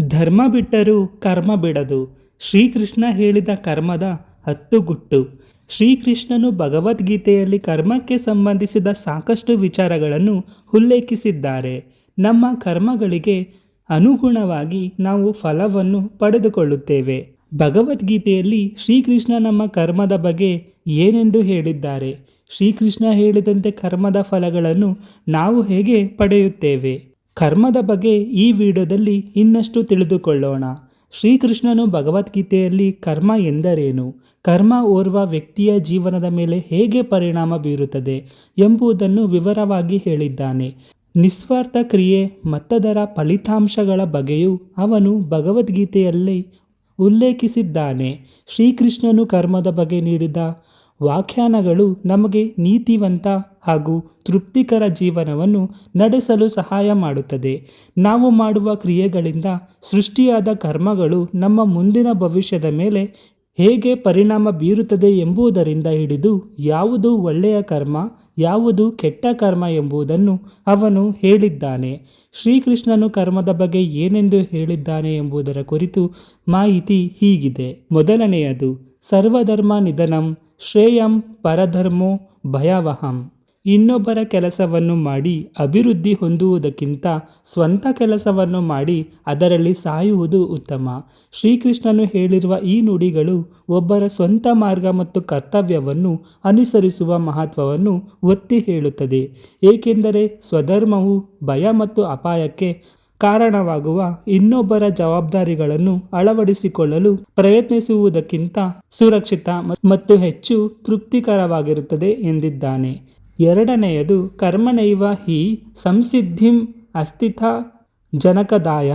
ಧರ್ಮ ಬಿಟ್ಟರೂ ಕರ್ಮ ಬಿಡದು. ಶ್ರೀಕೃಷ್ಣ ಹೇಳಿದ ಕರ್ಮದ ಹತ್ತು ಗುಟ್ಟು ಶ್ರೀಕೃಷ್ಣನು ಭಗವದ್ಗೀತೆಯಲ್ಲಿ ಕರ್ಮಕ್ಕೆ ಸಂಬಂಧಿಸಿದ ಸಾಕಷ್ಟು ವಿಚಾರಗಳನ್ನು ಉಲ್ಲೇಖಿಸಿದ್ದಾರೆ. ನಮ್ಮ ಕರ್ಮಗಳಿಗೆ ಅನುಗುಣವಾಗಿ ನಾವು ಫಲವನ್ನು ಪಡೆದುಕೊಳ್ಳುತ್ತೇವೆ. ಭಗವದ್ಗೀತೆಯಲ್ಲಿ ಶ್ರೀಕೃಷ್ಣ ನಮ್ಮ ಕರ್ಮದ ಬಗ್ಗೆ ಏನೆಂದು ಹೇಳಿದ್ದಾರೆ? ಶ್ರೀಕೃಷ್ಣ ಹೇಳಿದಂತೆ ಕರ್ಮದ ಫಲಗಳನ್ನು ನಾವು ಹೇಗೆ ಪಡೆಯುತ್ತೇವೆ? ಕರ್ಮದ ಬಗ್ಗೆ ಈ ವಿಡಿಯೋದಲ್ಲಿ ಇನ್ನಷ್ಟು ತಿಳಿದುಕೊಳ್ಳೋಣ. ಶ್ರೀಕೃಷ್ಣನು ಭಗವದ್ಗೀತೆಯಲ್ಲಿ ಕರ್ಮ ಎಂದರೇನು? ಕರ್ಮ ಓರ್ವ ವ್ಯಕ್ತಿಯ ಜೀವನದ ಮೇಲೆ ಹೇಗೆ ಪರಿಣಾಮ ಬೀರುತ್ತದೆ ಎಂಬುದನ್ನು ವಿವರವಾಗಿ ಹೇಳಿದ್ದಾನೆ. ನಿಸ್ವಾರ್ಥ ಕ್ರಿಯೆ ಮತ್ತದರ ಫಲಿತಾಂಶಗಳ ಬಗ್ಗೆಯೂ ಅವನು ಭಗವದ್ಗೀತೆಯಲ್ಲಿ ಉಲ್ಲೇಖಿಸಿದ್ದಾನೆ. ಶ್ರೀಕೃಷ್ಣನು ಕರ್ಮದ ಬಗ್ಗೆ ನೀಡಿದ ವ್ಯಾಖ್ಯಾನಗಳು ನಮಗೆ ನೀತಿವಂತ ಹಾಗೂ ತೃಪ್ತಿಕರ ಜೀವನವನ್ನು ನಡೆಸಲು ಸಹಾಯ ಮಾಡುತ್ತದೆ. ನಾವು ಮಾಡುವ ಕ್ರಿಯೆಗಳಿಂದ ಸೃಷ್ಟಿಯಾದ ಕರ್ಮಗಳು ನಮ್ಮ ಮುಂದಿನ ಭವಿಷ್ಯದ ಮೇಲೆ ಹೇಗೆ ಪರಿಣಾಮ ಬೀರುತ್ತದೆ ಎಂಬುದರಿಂದ ಹಿಡಿದು ಯಾವುದು ಒಳ್ಳೆಯ ಕರ್ಮ, ಯಾವುದು ಕೆಟ್ಟ ಕರ್ಮ ಎಂಬುದನ್ನು ಅವನು ಹೇಳಿದ್ದಾನೆ. ಶ್ರೀಕೃಷ್ಣನು ಕರ್ಮದ ಬಗ್ಗೆ ಏನೆಂದು ಹೇಳಿದ್ದಾನೆ ಎಂಬುದರ ಕುರಿತು ಮಾಹಿತಿ ಹೀಗಿದೆ. ಮೊದಲನೆಯದು, ಸರ್ವಧರ್ಮ ನಿಧನಂ. ಶ್ರೇಯಂ ಪರಧರ್ಮೋ ಭಯಾವಹಂ. ಇನ್ನೊಬ್ಬರ ಕೆಲಸವನ್ನು ಮಾಡಿ ಅಭಿವೃದ್ಧಿ ಹೊಂದುವುದಕ್ಕಿಂತ ಸ್ವಂತ ಕೆಲಸವನ್ನು ಮಾಡಿ ಅದರಲ್ಲಿ ಸಾಯುವುದು ಉತ್ತಮ. ಶ್ರೀಕೃಷ್ಣನು ಹೇಳಿರುವ ಈ ನುಡಿಗಳು ಒಬ್ಬರ ಸ್ವಂತ ಮಾರ್ಗ ಮತ್ತು ಕರ್ತವ್ಯವನ್ನು ಅನುಸರಿಸುವ ಮಹತ್ವವನ್ನು ಒತ್ತಿ ಹೇಳುತ್ತದೆ. ಏಕೆಂದರೆ ಸ್ವಧರ್ಮವು ಭಯ ಮತ್ತು ಅಪಾಯಕ್ಕೆ ಕಾರಣವಾಗುವ ಇನ್ನೊಬ್ಬರ ಜವಾಬ್ದಾರಿಗಳನ್ನು ಅಳವಡಿಸಿಕೊಳ್ಳಲು ಪ್ರಯತ್ನಿಸುವುದಕ್ಕಿಂತ ಸುರಕ್ಷಿತ ಮತ್ತು ಹೆಚ್ಚು ತೃಪ್ತಿಕರವಾಗಿರುತ್ತದೆ ಎಂದಿದ್ದಾನೆ. ಎರಡನೆಯದು, ಕರ್ಮನೈವ ಹಿ ಸಂಸಿದ್ಧಿಂ ಅಸ್ಥಿತ ಜನಕದಾಯ.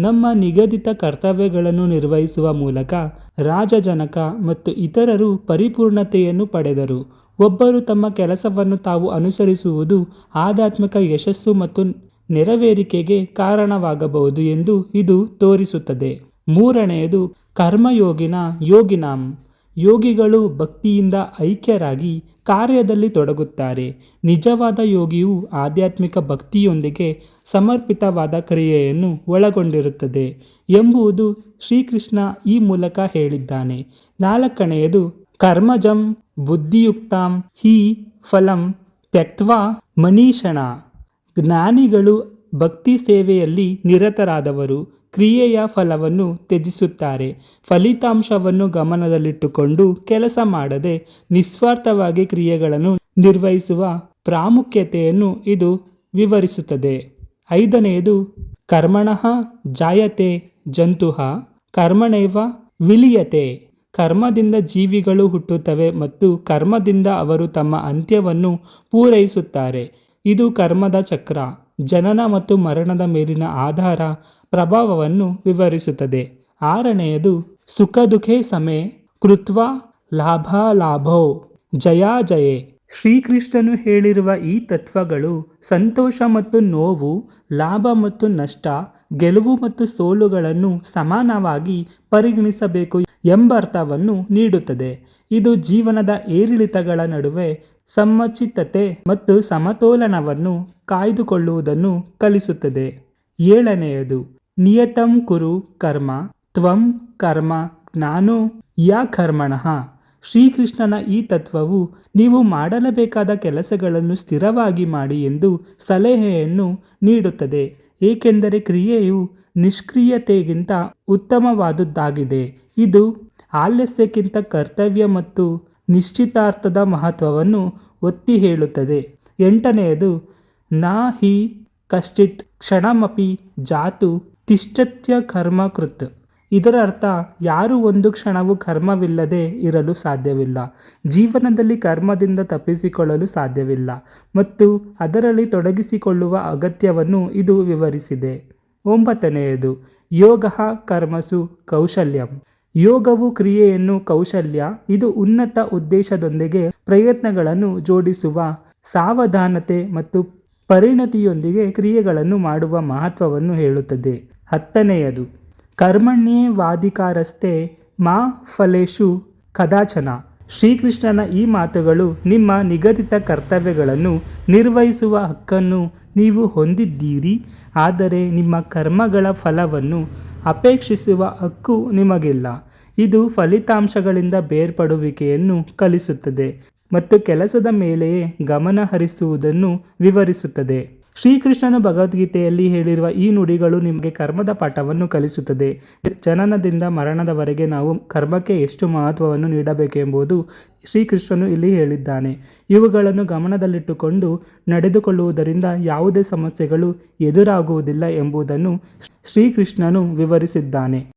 ನಮ್ಮ ನಿಗದಿತ ಕರ್ತವ್ಯಗಳನ್ನು ನಿರ್ವಹಿಸುವ ಮೂಲಕ ರಾಜಜನಕ ಮತ್ತು ಇತರರು ಪರಿಪೂರ್ಣತೆಯನ್ನು ಪಡೆದರು. ಒಬ್ಬರು ತಮ್ಮ ಕೆಲಸವನ್ನು ತಾವು ಅನುಸರಿಸುವುದು ಆಧ್ಯಾತ್ಮಿಕ ಯಶಸ್ಸು ಮತ್ತು ನೆರವೇರಿಕೆಗೆ ಕಾರಣವಾಗಬಹುದು ಎಂದು ಇದು ತೋರಿಸುತ್ತದೆ. ಮೂರನೆಯದು, ಕರ್ಮಯೋಗಿನ ಯೋಗಿನಾಂ. ಯೋಗಿಗಳು ಭಕ್ತಿಯಿಂದ ಐಕ್ಯರಾಗಿ ಕಾರ್ಯದಲ್ಲಿ ತೊಡಗುತ್ತಾರೆ. ನಿಜವಾದ ಯೋಗಿಯು ಆಧ್ಯಾತ್ಮಿಕ ಭಕ್ತಿಯೊಂದಿಗೆ ಸಮರ್ಪಿತವಾದ ಕ್ರಿಯೆಯನ್ನು ಒಳಗೊಂಡಿರುತ್ತದೆ ಎಂಬುದು ಶ್ರೀಕೃಷ್ಣ ಈ ಮೂಲಕ ಹೇಳಿದ್ದಾನೆ. ನಾಲ್ಕನೆಯದು, ಕರ್ಮಜಂ ಬುದ್ಧಿಯುಕ್ತಾಂ ಹಿ ಫಲಂ ತ್ಯಕ್ವಾ ಮನೀಷಣ. ಜ್ಞಾನಿಗಳು ಭಕ್ತಿ ಸೇವೆಯಲ್ಲಿ ನಿರತರಾದವರು ಕ್ರಿಯೆಯ ಫಲವನ್ನು ತ್ಯಜಿಸುತ್ತಾರೆ. ಫಲಿತಾಂಶವನ್ನು ಗಮನದಲ್ಲಿಟ್ಟುಕೊಂಡು ಕೆಲಸ ಮಾಡದೆ ನಿಸ್ವಾರ್ಥವಾಗಿ ಕ್ರಿಯೆಗಳನ್ನು ನಿರ್ವಹಿಸುವ ಪ್ರಾಮುಖ್ಯತೆಯನ್ನು ಇದು ವಿವರಿಸುತ್ತದೆ. ಐದನೆಯದು, ಕರ್ಮಣಃ ಜಾಯತೆ ಜಂತುಹ ಕರ್ಮಣೈವ ವಿಲಿಯತೆ. ಕರ್ಮದಿಂದ ಜೀವಿಗಳು ಹುಟ್ಟುತ್ತವೆ ಮತ್ತು ಕರ್ಮದಿಂದ ಅವರು ತಮ್ಮ ಅಂತ್ಯವನ್ನು ಪೂರೈಸುತ್ತಾರೆ. ಇದು ಕರ್ಮದ ಚಕ್ರ, ಜನನ ಮತ್ತು ಮರಣದ ಮೇಲಿನ ಆಧಾರ ಪ್ರಭಾವವನ್ನು ವಿವರಿಸುತ್ತದೆ. ಆರನೆಯದು, ಸುಖ ದುಃಖೇ ಸಮೇ ಕೃತ್ವ ಲಾಭಾಲಾಭೋ ಜಯಾಜಯೇ ಶ್ರೀಕೃಷ್ಣನು ಹೇಳಿರುವ ಈ ತತ್ವಗಳು ಸಂತೋಷ ಮತ್ತು ನೋವು, ಲಾಭ ಮತ್ತು ನಷ್ಟ, ಗೆಲುವು ಮತ್ತು ಸೋಲುಗಳನ್ನು ಸಮಾನವಾಗಿ ಪರಿಗಣಿಸಬೇಕು ಎಂಬರ್ಥವನ್ನು ನೀಡುತ್ತದೆ. ಇದು ಜೀವನದ ಏರಿಳಿತಗಳ ನಡುವೆ ಸಮಚಿತ್ತತೆ ಮತ್ತು ಸಮತೋಲನವನ್ನು ಕಾಯ್ದುಕೊಳ್ಳುವುದನ್ನು ಕಲಿಸುತ್ತದೆ. ಏಳನೆಯದು, ನಿಯತಂ ಕುರು ಕರ್ಮ, ತ್ವಂ ಕರ್ಮ ಜ್ಞಾನೋ ಯಾ ಕರ್ಮಣಃ. ಶ್ರೀಕೃಷ್ಣನ ಈ ತತ್ವವು ನೀವು ಮಾಡಲಬೇಕಾದ ಕೆಲಸಗಳನ್ನು ಸ್ಥಿರವಾಗಿ ಮಾಡಿ ಎಂದು ಸಲಹೆಯನ್ನು ನೀಡುತ್ತದೆ. ಏಕೆಂದರೆ ಕ್ರಿಯೆಯು ನಿಷ್ಕ್ರಿಯತೆಗಿಂತ ಉತ್ತಮವಾದುದ್ದಾಗಿದೆ. ಇದು ಆಲಸ್ಯಕ್ಕಿಂತ ಕರ್ತವ್ಯ ಮತ್ತು ನಿಶ್ಚಿತಾರ್ಥದ ಮಹತ್ವವನ್ನು ಒತ್ತಿ ಹೇಳುತ್ತದೆ. ಎಂಟನೆಯದು, ನಾ ಹಿ ಕಶ್ಚಿತ್ ಕ್ಷಣಮಪಿ ಜಾತು ತಿಷ್ಟತ್ಯ ಕರ್ಮಕೃತ್. ಇದರ ಅರ್ಥ ಯಾರು ಒಂದು ಕ್ಷಣವೂ ಕರ್ಮವಿಲ್ಲದೆ ಇರಲು ಸಾಧ್ಯವಿಲ್ಲ. ಜೀವನದಲ್ಲಿ ಕರ್ಮದಿಂದ ತಪ್ಪಿಸಿಕೊಳ್ಳಲು ಸಾಧ್ಯವಿಲ್ಲ ಮತ್ತು ಅದರಲ್ಲಿ ತೊಡಗಿಸಿಕೊಳ್ಳುವ ಅಗತ್ಯವನ್ನು ಇದು ವಿವರಿಸಿದೆ. ಒಂಬತ್ತನೆಯದು, ಯೋಗ ಕರ್ಮಸು ಕೌಶಲ್ಯಂ. ಯೋಗವು ಕ್ರಿಯೆಯನ್ನು ಕೌಶಲ್ಯ, ಇದು ಉನ್ನತ ಉದ್ದೇಶದೊಂದಿಗೆ ಪ್ರಯತ್ನಗಳನ್ನು ಜೋಡಿಸುವ ಸಾವಧಾನತೆ ಮತ್ತು ಪರಿಣತಿಯೊಂದಿಗೆ ಕ್ರಿಯೆಗಳನ್ನು ಮಾಡುವ ಮಹತ್ವವನ್ನು ಹೇಳುತ್ತದೆ. ಹತ್ತನೆಯದು ಕರ್ಮಣ್ಯೇ ಮಾ ಫಲೇಶು ಕದಾಚನ. ಶ್ರೀಕೃಷ್ಣನ ಈ ಮಾತುಗಳು ನಿಮ್ಮ ನಿಗದಿತ ಕರ್ತವ್ಯಗಳನ್ನು ನಿರ್ವಹಿಸುವ ಹಕ್ಕನ್ನು ನೀವು ಹೊಂದಿದ್ದೀರಿ, ಆದರೆ ನಿಮ್ಮ ಕರ್ಮಗಳ ಫಲವನ್ನು ಅಪೇಕ್ಷಿಸುವ ಹಕ್ಕು ನಿಮಗಿಲ್ಲ. ಇದು ಫಲಿತಾಂಶಗಳಿಂದ ಬೇರ್ಪಡುವಿಕೆಯನ್ನು ಕಲಿಸುತ್ತದೆ ಮತ್ತು ಕೆಲಸದ ಮೇಲೆಯೇ ಗಮನ ಹರಿಸುವುದನ್ನು ವಿವರಿಸುತ್ತದೆ. ಶ್ರೀಕೃಷ್ಣನು ಭಗವದ್ಗೀತೆಯಲ್ಲಿ ಹೇಳಿರುವ ಈ ನುಡಿಗಳು ನಿಮಗೆ ಕರ್ಮದ ಪಾಠವನ್ನು ಕಲಿಸುತ್ತದೆ. ಜನನದಿಂದ ಮರಣದವರೆಗೆ ನಾವು ಕರ್ಮಕ್ಕೆ ಎಷ್ಟು ಮಹತ್ವವನ್ನು ನೀಡಬೇಕೆಂಬುದು ಶ್ರೀಕೃಷ್ಣನು ಇಲ್ಲಿ ಹೇಳಿದ್ದಾನೆ. ಇವುಗಳನ್ನು ಗಮನದಲ್ಲಿಟ್ಟುಕೊಂಡು ನಡೆದುಕೊಳ್ಳುವುದರಿಂದ ಯಾವುದೇ ಸಮಸ್ಯೆಗಳು ಎದುರಾಗುವುದಿಲ್ಲ ಎಂಬುದನ್ನು ಶ್ರೀಕೃಷ್ಣನು ವಿವರಿಸಿದ್ದಾನೆ.